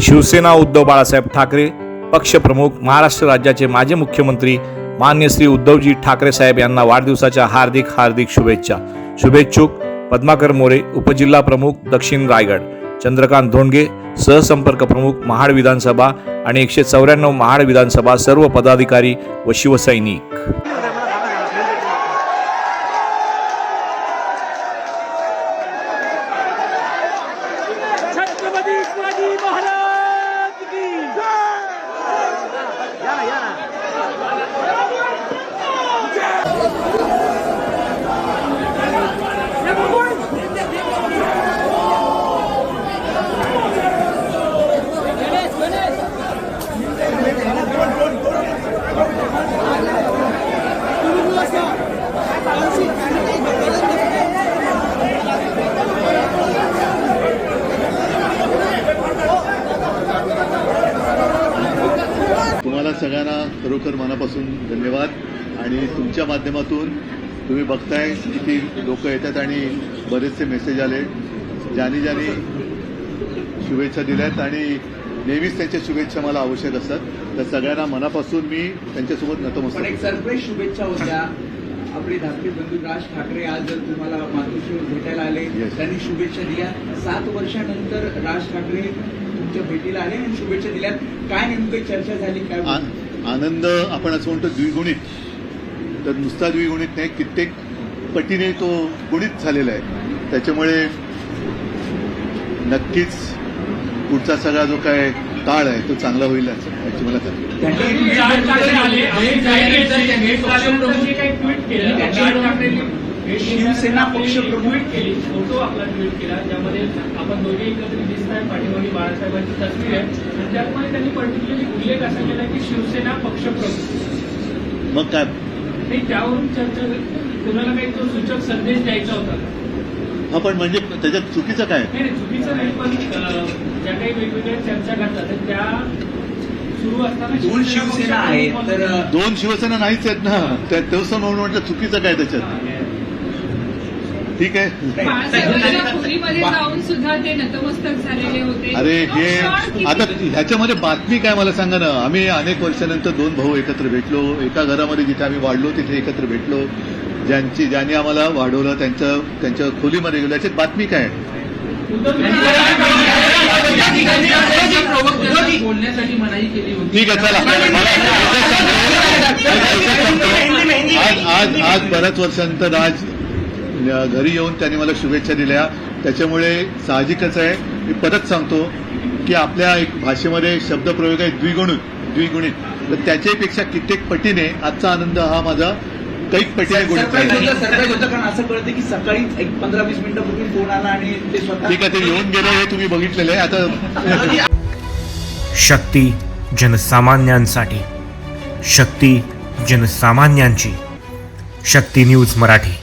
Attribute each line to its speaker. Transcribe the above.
Speaker 1: शिवसेना उद्धव बाळासाहेब ठाकरे पक्षप्रमुख महाराष्ट्र राज्याचे माजी मुख्यमंत्री मान्य श्री उद्धवजी ठाकरे साहेब यांना वाढदिवसाच्या हार्दिक हार्दिक शुभेच्छा. शुभेच्छुक पद्माकर मोरे उपजिल्हा प्रमुख दक्षिण रायगड. चंद्रकांत धोंडगे सहसंपर्क प्रमुख महाड विधानसभा आणि एकशे चौऱ्याण्णव महाड विधानसभा सर्व पदाधिकारी व शिवसैनिक
Speaker 2: छत्रपती शिवाजी महाराज की या ना या ना
Speaker 3: तुम्हाला सगळ्यांना खरोखर मनापासून धन्यवाद. आणि तुमच्या माध्यमातून तुम्ही बघताय किती लोक येतात आणि बरेचसे मेसेज आले. ज्यांनी ज्यांनी शुभेच्छा दिल्यात आणि नेहमीच त्यांच्या शुभेच्छा मला आवश्यक असतात. तर सगळ्यांना मनापासून मी त्यांच्यासोबत
Speaker 4: एक
Speaker 3: नतमस्तक
Speaker 4: सरप्राईज शुभेच्छा होत्या. आपले धाकटे बंधू राज ठाकरे आज तुम्हाला मातोश्रीवर भेटायला आले. त्यांनी शुभेच्छा दिल्या. सात वर्षानंतर राज ठाकरे तुमच्या भेटीला आले आणि शुभेच्छा दिल्या काय नेमकं चर्चा झाली काय
Speaker 3: आनंद आपण असं म्हणतो द्विगुणित. तर नुसता द्विगुणित नाही कित्येक पटीने तो गुणित झालेला आहे. त्याच्यामुळे नक्कीच पुढचा सगळा जो काय काळ आहे तो चांगला होईल असं याची मला खात्री आहे.
Speaker 4: शिवसेना पक्षप्रमुख
Speaker 5: ट्विट केली. फोटो आपला ट्विट केला ज्यामध्ये आपण दोघे एकत्रित दिसत आहे पाठीमागे बाळासाहेबांची तस्वीर आहे. आणि त्यामध्ये त्यांनी पर्टिक्युलरली उल्लेख असा केला की शिवसेना पक्षप्रमुख
Speaker 3: मग काय?
Speaker 5: आणि त्यावरून चर्चा कुणाला काही तो सूचक संदेश द्यायचा होता?
Speaker 3: हा पण म्हणजे त्याच्यात चुकीचं काय?
Speaker 5: नाही नाही चुकीचं नाही पण ज्या काही वेगवेगळ्या चर्चा घडतात तर त्या सुरू असताना
Speaker 4: दोन शिवसेना आहेत तर
Speaker 3: दोन शिवसेना नाहीच आहेत ना. त्या तसं म्हणून म्हटलं चुकीचं काय त्याच्यात ठीक आहे
Speaker 6: बाळासाहेबांच्या खोलीमध्ये जाऊन सुद्धा ते नतमस्तक झालेले होते.
Speaker 3: अरे हे आता ह्याच्यामध्ये बातमी काय मला सांगा ना? आम्ही अनेक वर्षानंतर दोन भाऊ एकत्र भेटलो. एका घरामध्ये जिथे आम्ही वाढलो तिथे एकत्र भेटलो. ज्यांची ज्यांनी आम्हाला वाढवलं त्यांच्या त्यांच्या खोलीमध्ये गेलो. याच्यात बातमी काय? ठीक आहे चला. आज आज आज बऱ्याच वर्षानंतर आज घरी येऊन त्यांनी मला शुभेच्छा दिल्या. त्याच्यामुळे साहजिकच आहे. मी परत सांगतो की आपल्या एक भाषेमध्ये शब्दप्रयोग आहे द्विगुणित द्विगुणित. तर त्याच्यापेक्षा कित्येक पटीने आजचा आनंद हा माझा कैक पटीने
Speaker 4: असं कळतं की सकाळीच एक पंधरा वीस मिनिटापूर्वी फोन आला आणि ते स्वतः
Speaker 3: ठीक आहे ते येऊन गेले हे तुम्ही बघितलेलं आहे. आता
Speaker 7: शक्ती जनसामान्यांसाठी. शक्ती जनसामान्यांची. शक्ती न्यूज मराठी.